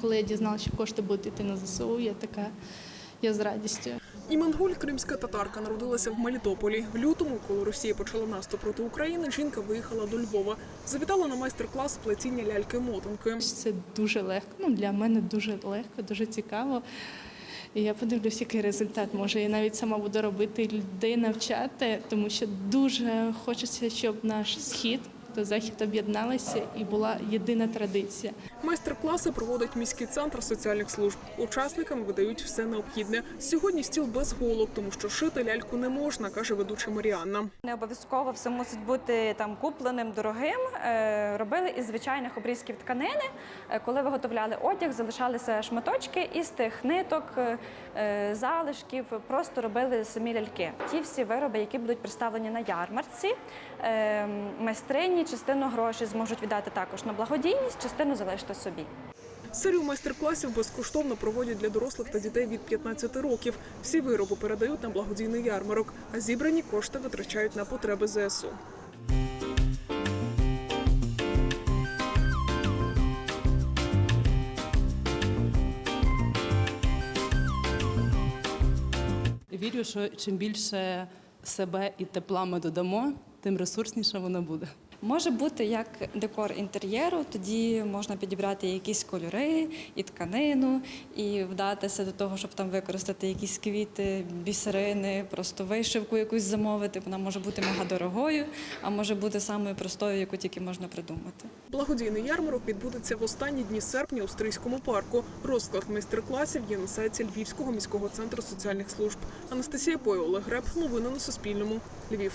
Коли я дізналася, що кошти будуть йти на ЗСУ, я така, я з радістю. Імангуль, кримська татарка, народилася в Мелітополі. В лютому, коли Росія почала наступ проти України, жінка виїхала до Львова. Завітала на майстер-клас плетіння ляльки-мотанки. Це дуже легко. Ну, для мене дуже легко, дуже цікаво. І я подивлюсь, який результат. Може, я навіть сама буду робити людей навчати, тому що дуже хочеться, щоб наш схід та захід об'єдналися і була єдина традиція. Майстер-класи проводить міський центр соціальних служб. Учасникам видають все необхідне. Сьогодні стіл без голок, тому що шити ляльку не можна, каже ведуча Маріанна. Не обов'язково все мусить бути там купленим, дорогим. Е, Робили із звичайних обрізків тканини. Е, Коли виготовляли одяг, залишалися шматочки із тих ниток, е, залишків. Просто робили самі ляльки. Ті всі вироби, які будуть представлені на ярмарці, е, частину грошей зможуть віддати також на благодійність, частину залишити собі. Серію майстер-класів безкоштовно проводять для дорослих та дітей від 15 років. Всі вироби передають на благодійний ярмарок, а зібрані кошти витрачають на потреби ЗСУ. Вірю, що чим більше себе і тепла ми додамо, тим ресурсніше воно буде. Може бути як декор інтер'єру, тоді можна підібрати якісь кольори і тканину, і вдатися до того, щоб там використати якісь квіти, бісерини, просто вишивку якусь замовити. Вона може бути мега дорогою, а може бути самою простою, яку тільки можна придумати. Благодійний ярмарок відбудеться в останні дні серпня у Стрийському парку. Розклад майстер-класів є на сайті Львівського міського центру соціальних служб. Анастасія Пой, Олег Греб. Новини на Суспільному. Львів.